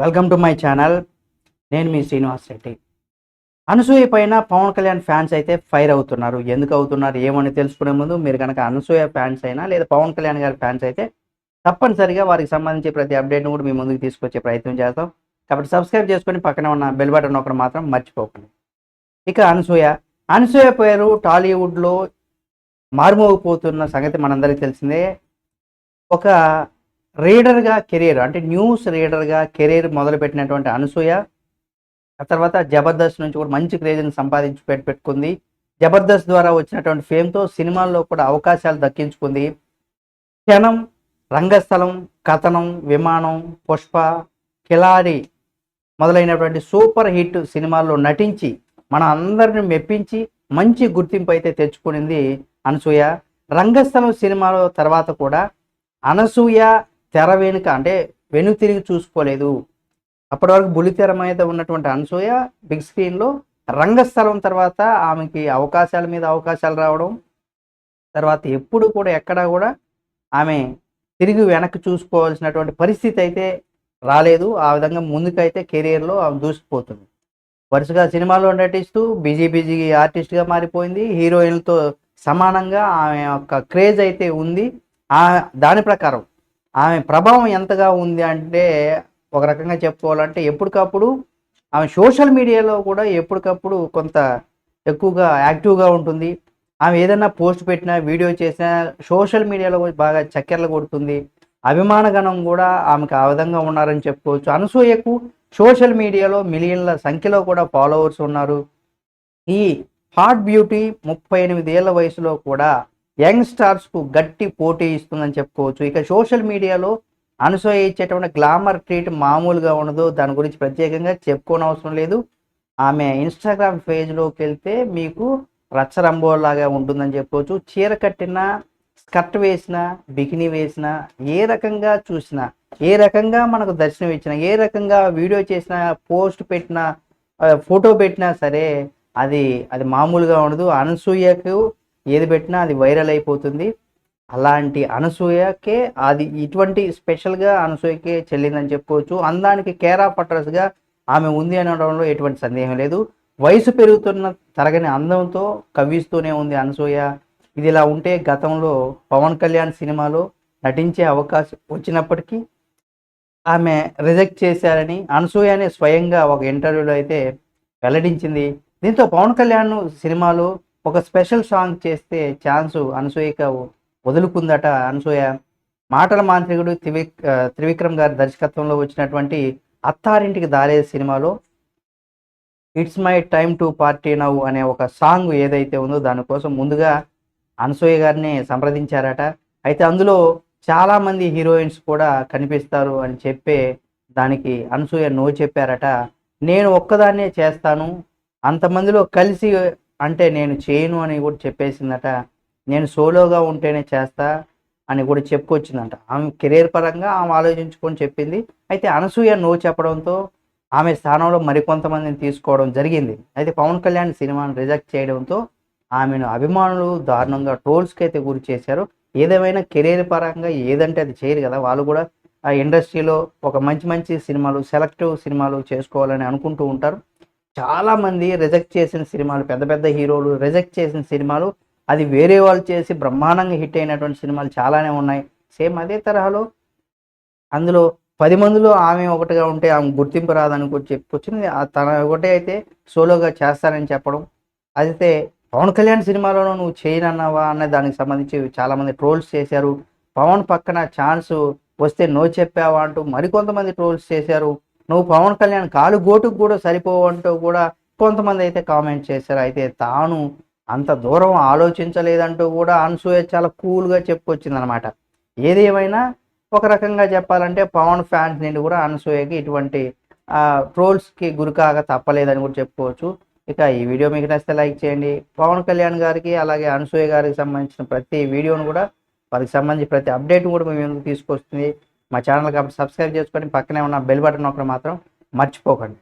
Welcome to my channel నేను మీ శ్రీనివాస్ రెడ్డి. అనసూయ పైన Pawan Kalyan fans అయితే ఫైర్ అవుతున్నారు. ఎందుకు అవుతున్నారు ఏమని తెలుసుకునే ముందు మీరు కనుక అనసూయ ఫ్యాన్స్ అయినా లేదా పవన్ కళ్యాణ్ గారి ఫ్యాన్స్ అయితే తప్పనిసరిగా వారికి సంబంధించి ప్రతి అప్డేట్ను కూడా మీ ముందుకు తీసుకొచ్చే ప్రయత్నం చేస్తాం కాబట్టి సబ్స్క్రైబ్ చేసుకొని పక్కన ఉన్న బెల్ బటన్ ఒకటి మాత్రం మర్చిపోకండి. ఇక అనసూయ. అనసూయ పేరు టాలీవుడ్లో మారుమోగిపోతున్న సంగతి మనందరికీ తెలిసిందే. ఒక రీడర్గా కెరీర్ అంటే న్యూస్ రీడర్గా కెరీర్ మొదలుపెట్టినటువంటి అనసూయ ఆ తర్వాత జబర్దస్త్ నుంచి కూడా మంచి క్రేజ్ని సంపాదించి పెట్టుకుంది. జబర్దస్త్ ద్వారా వచ్చినటువంటి ఫేమ్తో సినిమాల్లో కూడా అవకాశాలు దక్కించుకుంది. క్షణం రంగస్థలం కథనం విమానం పుష్ప కిలారి మొదలైనటువంటి సూపర్ హిట్ సినిమాల్లో నటించి మన అందరిని మెప్పించి మంచి గుర్తింపు అయితే తెచ్చుకునింది అనసూయ. రంగస్థలం సినిమాలో తర్వాత కూడా అనసూయ తెర వెనుక అంటే వెను తిరిగి చూసుకోలేదు. అప్పటి వరకు బుల్లితెర మీద ఉన్నటువంటి అనసూయ బిగ్ స్క్రీన్లో రంగస్థలం తర్వాత ఆమెకి అవకాశాల మీద అవకాశాలు రావడం తర్వాత ఎప్పుడు కూడా ఎక్కడా కూడా ఆమె తిరిగి వెనక్కి చూసుకోవాల్సినటువంటి పరిస్థితి అయితే రాలేదు. ఆ విధంగా ముందుకైతే కెరీర్లో ఆమె దూసుకుపోతుంది. వరుసగా సినిమాల్లో నటిస్తూ బిజీ బిజీ ఆర్టిస్ట్గా మారిపోయింది. హీరోయిన్లతో సమానంగా ఆమె యొక్క క్రేజ్ అయితే ఉంది. ఆ దాని ప్రకారం ఆమె ప్రభావం ఎంతగా ఉంది అంటే ఒక రకంగా చెప్పుకోవాలంటే ఎప్పటికప్పుడు ఆమె సోషల్ మీడియాలో కూడా ఎప్పటికప్పుడు కొంత ఎక్కువగా యాక్టివ్గా ఉంటుంది. ఆమె ఏదైనా పోస్ట్ పెట్టినా వీడియో చేసినా సోషల్ మీడియాలో బాగా చక్కెరలు కొడుతుంది. అభిమానగణం కూడా ఆమెకు ఆ విధంగా ఉన్నారని చెప్పుకోవచ్చు. అనసూయకు సోషల్ మీడియాలో మిలియన్ల సంఖ్యలో కూడా ఫాలోవర్స్ ఉన్నారు. ఈ హాట్ బ్యూటీ ముప్పై ఎనిమిది ఏళ్ళ వయసులో కూడా యంగ్ స్టార్స్కు గట్టి పోటీ ఇస్తుందని చెప్పుకోవచ్చు. ఇక సోషల్ మీడియాలో అనసూయ ఇచ్చేటువంటి గ్లామర్ ట్రీట్ మామూలుగా ఉండదు. దాని గురించి ప్రత్యేకంగా చెప్పుకోని అవసరం లేదు. ఆమె ఇన్స్టాగ్రామ్ పేజ్లోకి వెళ్తే మీకు రచ్చరంబోలాగా ఉంటుందని చెప్పుకోవచ్చు. చీర కట్టిన స్కర్ట్ వేసినా బికినీ వేసినా ఏ రకంగా చూసినా ఏ రకంగా మనకు దర్శనం ఇచ్చినా ఏ రకంగా వీడియో చేసినా పోస్ట్ పెట్టినా ఫోటో పెట్టినా సరే అది అది మామూలుగా ఉండదు. అనసూయకు ఏది పెట్టినా అది వైరల్ అయిపోతుంది. అలాంటి అనసూయకే అది ఇటువంటి స్పెషల్గా అనసూయకే చెల్లిందని చెప్పుకోవచ్చు. అందానికి కేరా పట్రస్గా ఆమె ఉంది అనడంలో ఎటువంటి సందేహం లేదు. వయసు పెరుగుతున్న తరగని అందంతో కవ్విస్తూనే ఉంది అనసూయ. ఇది ఇలా ఉంటే గతంలో పవన్ కళ్యాణ్ సినిమాలో నటించే అవకాశం వచ్చినప్పటికీ ఆమె రిజెక్ట్ చేశారని అనసూయనే స్వయంగా ఒక ఇంటర్వ్యూలో అయితే వెల్లడించింది. దీంతో పవన్ కళ్యాణ్ సినిమాలో ఒక స్పెషల్ సాంగ్ చేస్తే ఛాన్స్ అనసూయక వదులుకుందట అనసూయ. మాటల మాంత్రికుడు త్రివి త్రివిక్రమ్ గారి దర్శకత్వంలో వచ్చినటువంటి అత్తారింటికి దారే సినిమాలో it's my time to party now అనే ఒక సాంగ్ ఏదైతే ఉందో దానికోసం ముందుగా అనసూయ గారిని సంప్రదించారట. అయితే అందులో చాలామంది హీరోయిన్స్ కూడా కనిపిస్తారు అని చెప్పే దానికి అనసూయ నో చెప్పారట. నేను ఒక్కదాన్నే చేస్తాను. అంతమందిలో కలిసి అంటే నేను చేయను అని కూడా చెప్పేసిందట. నేను సోలోగా ఉంటేనే చేస్తా అని కూడా చెప్పుకొచ్చిందంట. ఆమె కెరీర్ పరంగా ఆమె ఆలోచించుకొని చెప్పింది. అయితే అనసూయ నో చెప్పడంతో ఆమె స్థానంలో మరికొంతమందిని తీసుకోవడం జరిగింది. అయితే పవన్ కళ్యాణ్ సినిమాను రిజెక్ట్ చేయడంతో ఆమెను అభిమానులు దారుణంగా ట్రోల్స్కి అయితే గురి చేశారు. ఏదేమైనా కెరీర్ పరంగా ఏదంటే అది చేయరు కదా. వాళ్ళు కూడా ఆ ఇండస్ట్రీలో ఒక మంచి మంచి సినిమాలు సెలెక్టివ్ సినిమాలు చేసుకోవాలని అనుకుంటూ ఉంటారు. చాలామంది రిజెక్ట్ చేసిన సినిమాలు పెద్ద పెద్ద హీరోలు రిజెక్ట్ చేసిన సినిమాలు అది వేరే వాళ్ళు చేసి బ్రహ్మాండంగా హిట్ అయినటువంటి సినిమాలు చాలానే ఉన్నాయి. సేమ్ అదే తరహాలో అందులో పది మందిలో ఆమె ఒకటిగా ఉంటే ఆమె గుర్తింపు రాదని కూడా చెప్పుకొచ్చింది తన ఒకటే అయితే సోలోగా చేస్తానని చెప్పడం. అయితే పవన్ కళ్యాణ్ సినిమాలోనూ నువ్వు చేయనన్నావా అన్న దానికి సంబంధించి చాలామంది ట్రోల్స్ చేశారు. పవన్ పక్కన ఛాన్స్ వస్తే నో చెప్పావా అంటూ మరికొంతమంది ట్రోల్స్ చేశారు. నువ్వు పవన్ కళ్యాణ్ కాలు గోటుకు కూడా సరిపోవంటూ కూడా కొంతమంది అయితే కామెంట్ చేశారు. అయితే తాను అంత దూరం ఆలోచించలేదంటూ కూడా అనసూయ చాలా కూల్గా చెప్పుకొచ్చింది అనమాట ఏది ఏమైనా ఒక రకంగా చెప్పాలంటే పవన్ ఫ్యాన్స్ నుండి కూడా అనసూయకి ఇటువంటి ట్రోల్స్కి గురికాక తప్పలేదని కూడా చెప్పుకోవచ్చు. ఇక ఈ వీడియో మీకు నచ్చితే లైక్ చేయండి. పవన్ కళ్యాణ్ గారికి అలాగే అనసూయ గారికి సంబంధించిన ప్రతి వీడియోను కూడా వారికి సంబంధించి ప్రతి అప్డేట్ కూడా మేము ఎందుకు తీసుకొస్తుంది. మా ఛానల్ కాబట్టి సబ్స్క్రైబ్ చేసుకొని పక్కనే ఉన్న బెల్ బటన్ ఒకటి మాత్రం మర్చిపోకండి.